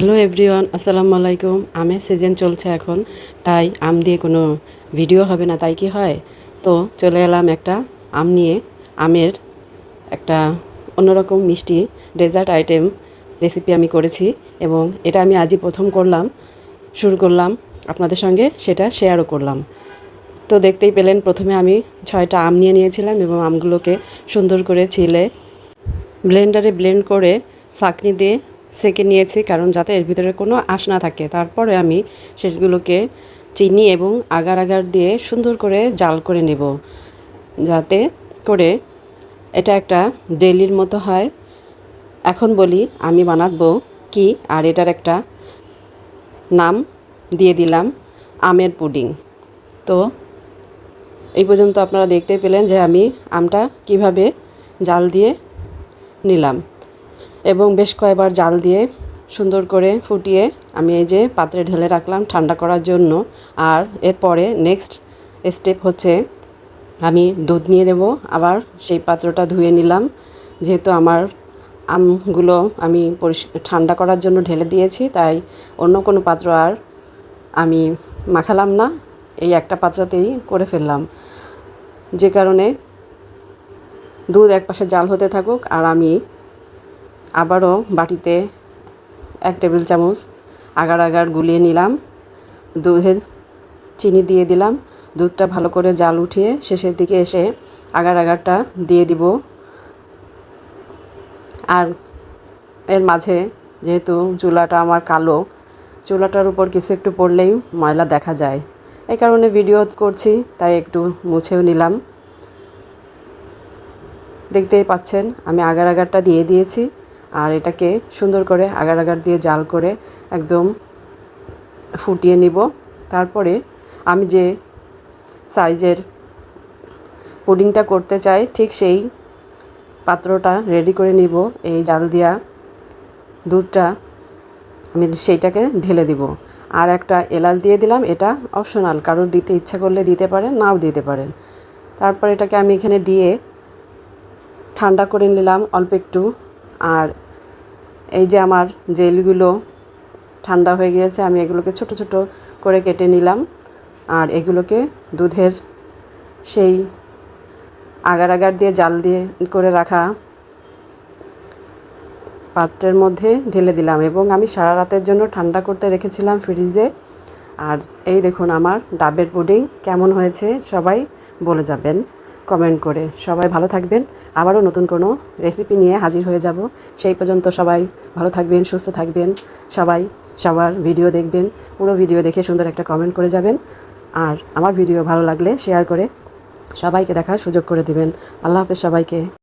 Hello everyone আসসালামু আলাইকুম আমের সিজন চলছে এখন, তাই আম দিয়ে কোনো ভিডিও হবে না, তাই কি হয়? তো চলে এলাম একটা আম নিয়ে। আমের একটা অন্যরকম মিষ্টি ডেজার্ট আইটেম রেসিপি আমি করেছি এবং এটা আমি আজই প্রথম করলাম, শুরু করলাম, আপনাদের সঙ্গে সেটা শেয়ারও করলাম। তো দেখতেই পেলেন, প্রথমে আমি ছয়টা আম নিয়ে নিয়েছিলাম এবং আমগুলোকে সুন্দর করে ছিলে ব্লেন্ডারে ব্লেন্ড করে ছাঁকনি দিয়ে সেকে নিয়েছি, কারণ যাতে এর ভিতরে কোনো আঁশ না থাকে। তারপরে আমি সেগুলোকে চিনি এবং আগার আগার দিয়ে সুন্দর করে জাল করে নেব। যাতে করে এটা একটা ডেলির মতো হয়। এখন বলি, আমি বানাবো কি, আর এটার একটা নাম দিয়ে দিলাম, আমের পুডিং। তো, এই পর্যন্ত আপনারা দেখতে পেলেন যে আমি আমটা কীভাবে জাল দিয়ে নিলাম। এবং বেশ কয়েকবার জাল দিয়ে সুন্দর করে ফুটিয়ে আমি এই যে পাত্রে ঢেলে রাখলাম ঠান্ডা করার জন্য। আর এরপরে নেক্সট স্টেপ হচ্ছে আমি দুধ নিয়ে দেব আবার সেই পাত্রটা ধুয়ে নিলাম। যেহেতু আমার আমগুলো আমি ঠান্ডা করার জন্য ঢেলে দিয়েছি, তাই অন্য কোনো পাত্র আর আমি মাখালাম না। এই একটা পাত্রতেই করে ফেললাম। যে কারণে দুধ এক পাশে জাল হতে থাকুক আর আমি আবারও বাটিতে এক টেবিল চামচ আগার আগার গুলিয়ে নিলাম। দুধে চিনি দিয়ে দিলাম। দুধটা ভালো করে জাল উঠিয়ে শেষের দিকে এসে আগার আগারটা দিয়ে দিব। আর এর মাঝে যেহেতু চুলাটা আমার কালো, চুলাটার উপর কিছু একটু পড়লেই ময়লা দেখা যায়। এই কারণে ভিডিও করছি, তাই একটু মুছেও নিলাম। দেখতেই পাচ্ছেন, আমি আগার আগারটা দিয়ে দিয়েছি। আর এটাকে সুন্দর করে আগার আগার দিয়ে জাল করে একদম ফুটিয়ে নিব। তারপরে আমি যে সাইজের পুডিংটা করতে চাই, ঠিক সেই পাত্রটা রেডি করে নিব। এই জাল দিয়া দুধটা আমি সেইটাকে ঢেলে দিব। আর একটা এলাচ দিয়ে দিলাম, এটা অপশনাল কারোর দিতে ইচ্ছা করলে দিতে পারেন, নাও দিতে পারেন। তারপর এটাকে আমি এখানে দিয়ে ঠান্ডা করে নিলাম অল্প একটু। আর এই যে আমার জেলগুলো ঠান্ডা হয়ে গিয়েছে, আমি এগুলোকে ছোট ছোট করে কেটে নিলাম। আর এগুলোকে দুধের সেই আগার আগার দিয়ে জাল দিয়ে করে রাখা পাত্রের মধ্যে ঢেলে দিলাম এবং আমি সারা রাতের জন্য ঠান্ডা করতে রেখেছিলাম ফ্রিজে। আর এই দেখুন আমার ডাবের পুডিং কেমন হয়েছে সবাই বলে যাবেন। কমেন্ট করে। সবাই ভালো থাকবেন। আবারও নতুন কোনো রেসিপি নিয়ে হাজির হয়ে যাব। সেই পর্যন্ত সবাই ভালো থাকবেন, সুস্থ থাকবেন। সবাই সবার ভিডিও দেখবেন, পুরো ভিডিও দেখে সুন্দর একটা কমেন্ট করে যাবেন। আর আমার ভিডিও ভালো লাগলে শেয়ার করে সবাইকে দেখার সুযোগ করে দেবেন। আল্লাহ হাফেজ সবাইকে।